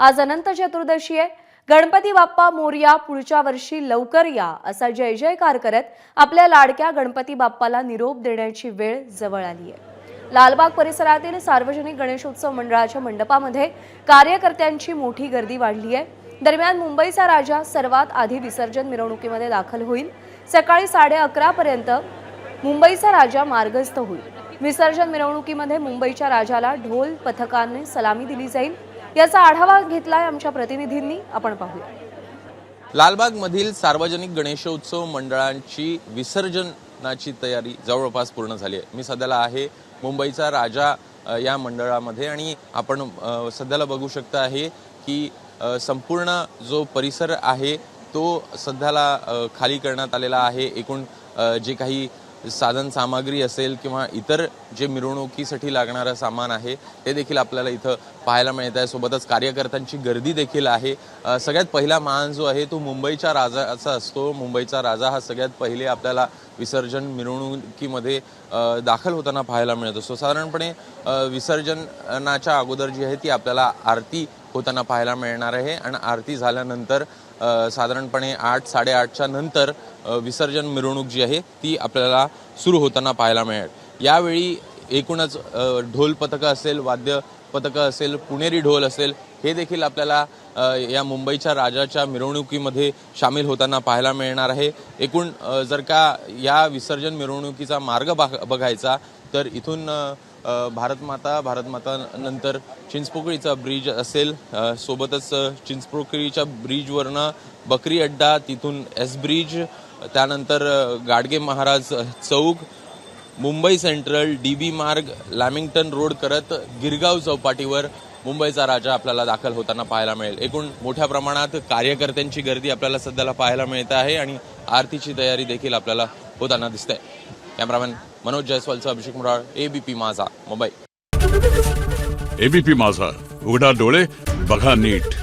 आज अनंत चतुर्दशी आहे. गणपती बाप्पा मोरया पुढच्या वर्षी लवकर या असा जय जयकार करत आपल्या लाडक्या गणपती बाप्पाला निरोप देण्याची वेळ जवळ आली आहे. लालबाग परिसरातील सार्वजनिक गणेशोत्सव मंडळाच्या मंडपामध्ये कार्यकर्त्यांची मोठी गर्दी वाढली आहे. दरम्यान मुंबईचा राजा सर्वात आधी विसर्जन मिरवणुकीमध्ये दाखल होईल. सकाळी साडे अकरापर्यंत मुंबईचा राजा मार्गस्थ होईल. विसर्जन मिरवणुकीमध्ये मुंबईच्या राजाला ढोल पथकाने सलामी दिली जाईल. याचा आढावा घेतलाय आमच्या प्रतिनिधींनी. आपण पाहूया. लालबागमधील सार्वजनिक गणेशोत्सव मंडळांची विसर्जनाची तयारी जवळपास पूर्ण झाली आहे. मी सध्याला आहे मुंबईचा राजा या मंडळामध्ये आणि आपण सध्याला बघू शकता आहे की संपूर्ण जो परिसर आहे तो सध्याला खाली करण्यात आलेला आहे. एकूण जे काही साधन सामग्री असेल किंवा इतर जे मिरवणुकीसाठी लागणारं सामान आहे ते देखील आपल्याला इथं पाहायला मिळत आहे. सोबतच कार्यकर्त्यांची गर्दी देखील आहे. सगळ्यात पहिला मान जो आहे तो मुंबईच्या राजाचा असतो. मुंबईचा राजा हा सगळ्यात पहिले आपल्याला विसर्जन मिरवणुकीमध्ये दाखल होताना पाहायला मिळत. असतो साधारणपणे विसर्जनाच्या अगोदर जी आहे ती आपल्याला आरती होताना पाहायला मिळणार आहे. आणि आरती झाल्यानंतर साधारणपणे आठ साडेआठच्या नंतर विसर्जन मिरवणूक जी आहे ती आपल्याला सुरू होताना पाहायला मिळेल. यावेळी एकूणच ढोल पथकं असेल वाद्य पथकं असेल पुणेरी ढोल असेल हे देखील आपल्याला या मुंबईच्या राजाच्या मिरवणुकीमध्ये सामील होताना पाहायला मिळणार आहे. एकूण जर का या विसर्जन मिरवणुकीचा मार्ग बघायचा तर इथून भारतमाता भारतमाता नंतर चिंचपोकळीचा ब्रिज असेल सोबतच चिंचपोकळीच्या ब्रिजवरनं बकरी अड्डा तिथून एस ब्रिज त्यानंतर Gadge Maharaj Chowk Mumbai Central D B Marg Lamington Road करत गिरगाव चौपाटीवर मुंबईचा राजा आपल्याला दाखल होताना पाहायला मिळेल. एकूण मोठ्या प्रमाणात कार्यकर्त्यांची गर्दी आपल्याला सध्याला पाहायला मिळत आहे आणि आरतीची तयारी देखील आपल्याला होताना दिसते कॅमेरामॅन मनोज जयस्वालचा अभिषेक मुराळ एबीपी माझा मुंबई. एबीपी माझा उघडा डोळे बघा नीट.